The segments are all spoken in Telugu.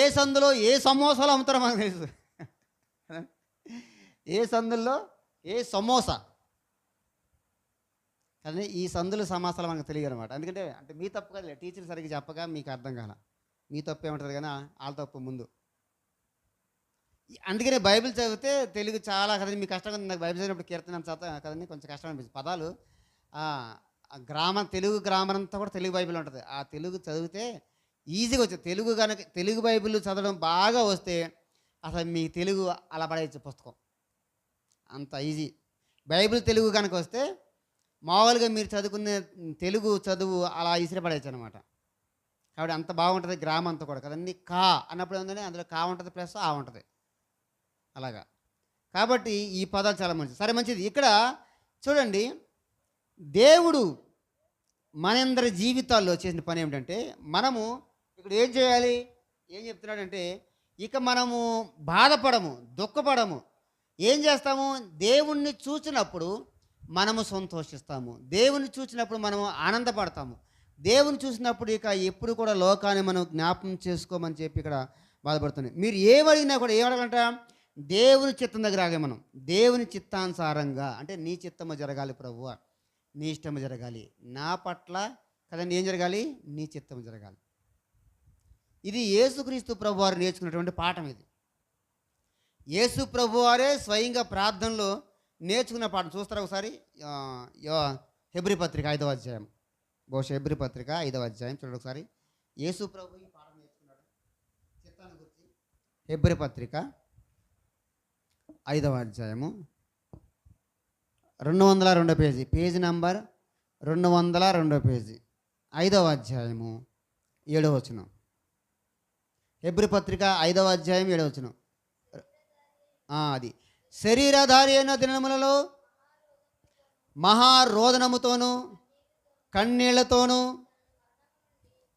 ఏ సందులో ఏ సమోసాలు అమ్ముతారో మనకు తెలుసు. ఏ సందుల్లో ఏ సమోసా? కానీ ఈ సందుల సమాసాలు మనకు తెలియదు అనమాట ఎందుకంటే అంటే మీ తప్పు కదా టీచర్ సరిగ్గా చెప్పగా మీకు అర్థం కాల. మీ తప్పు ఏమంటారు కానీ వాళ్ళ తప్పు ముందు. అందుకనే బైబిల్ చదివితే తెలుగు చాలా కదండి. మీకు కష్టంగా నాకు బైబిల్ చదివినప్పుడు కీర్తన చదువు కదండి. కొంచెం కష్టం అనిపిస్తుంది. పదాలు ఆ, గ్రామం తెలుగు గ్రామర్ అంతా కూడా తెలుగు బైబిల్ ఉంటుంది. ఆ తెలుగు చదివితే ఈజీగా వచ్చేది తెలుగు కనుక తెలుగు బైబిల్ చదవడం బాగా వస్తే అసలు మీ తెలుగు అలా పడేయచ్చు పుస్తకం. అంత ఈజీ. బైబిల్ తెలుగు కనుక వస్తే మామూలుగా మీరు చదువుకునే తెలుగు చదువు అలా ఇసిరి పడేయచ్చు అనమాట కాబట్టి అంత బాగుంటుంది గ్రామం అంతా కూడా కదండి కా అన్నప్పుడు ఏంటంటే అందులో కా ఉంటుంది ప్లస్ ఆ ఉంటుంది. అలాగా. కాబట్టి ఈ పదాలు చాలా మంచిది సరే మంచిది. ఇక్కడ చూడండి. దేవుడు మనందరి జీవితాల్లో చేసిన పని ఏమిటంటే మనము ఇక్కడ ఏం చేయాలి? ఏం చెప్తున్నాడంటే ఇక మనము బాధపడము దుఃఖపడము ఏం చేస్తాము? దేవుణ్ణి చూసినప్పుడు మనము సంతోషిస్తాము. దేవుని చూసినప్పుడు మనము ఆనందపడతాము. దేవుని చూసినప్పుడు ఇక ఎప్పుడు కూడా లోకాన్ని మనం జ్ఞాపం చేసుకోమని చెప్పి ఇక్కడ బాధపడుతుంది మీరు ఏమడిగినా కూడా ఏమడగంట దేవుని చిత్తం దగ్గర ఆగే మనం. దేవుని చిత్తానుసారంగా అంటే నీ చిత్తము జరగాలి ప్రభువ. నీ ఇష్టము జరగాలి. నా పట్ల కదండి ఏం జరగాలి? నీ చిత్తము జరగాలి. ఇది యేసుక్రీస్తు ప్రభు వారు నేర్చుకున్నటువంటి పాఠం ఇది. యేసు ప్రభు వారే స్వయంగా ప్రార్థనలో నేర్చుకున్న పాఠం. చూస్తారా ఒకసారి? హెబ్రి పత్రిక ఐదవ అధ్యాయం. బహుశా హెబ్రి పత్రిక ఐదవ అధ్యాయం చూడండి ఒకసారి. యేసు ప్రభు ఈ పాఠం నేర్చుకున్నాడు. చిత్తాన్ని గురించి హెబ్రి పత్రిక ఐదవ అధ్యాయము. రెండు వందల రెండో పేజీ. పేజీ నంబర్ రెండు వందల రెండో పేజీ. ఐదవ అధ్యాయము. ఏడవ వచనం. హెబ్రి పత్రిక ఐదవ అధ్యాయం ఏడవచ్చును అది. శరీరధారి అయిన దినములలో మహారోదనముతోనూ కన్నీళ్ళతోనూ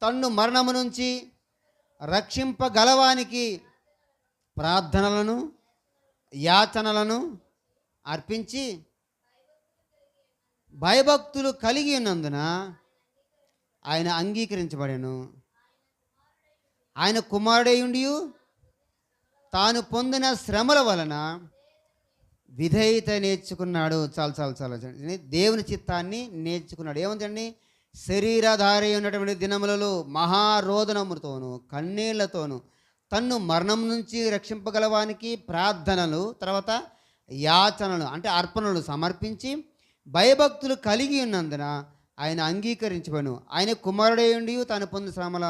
తన్ను మరణము నుంచి రక్షింపగలవానికి ప్రార్థనలను యాచనలను అర్పించి భయభక్తులు కలిగి ఉన్నందున ఆయన అంగీకరించబడను. ఆయన కుమారుడై ఉండి తాను పొందిన శ్రమల వలన విధేయత నేర్చుకున్నాడు. చాలు చాలు చాలు దేవుని చిత్తాన్ని నేర్చుకున్నాడు. ఏముందండి శరీరధారి ఉన్నటువంటి దినములలో మహారోదనముతోను కన్నీళ్ళతోను తన్ను మరణం నుంచి రక్షింపగలవానికి ప్రార్థనలు తర్వాత యాచనలు అంటే అర్పణలు సమర్పించి భయభక్తులు కలిగి ఉన్నందున ఆయన అంగీకరించబను ఆయన కుమారుడై ఉండి తాను పొందిన శ్రమల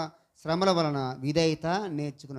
శ్రమల వలన విధేయత నేర్చుకున్న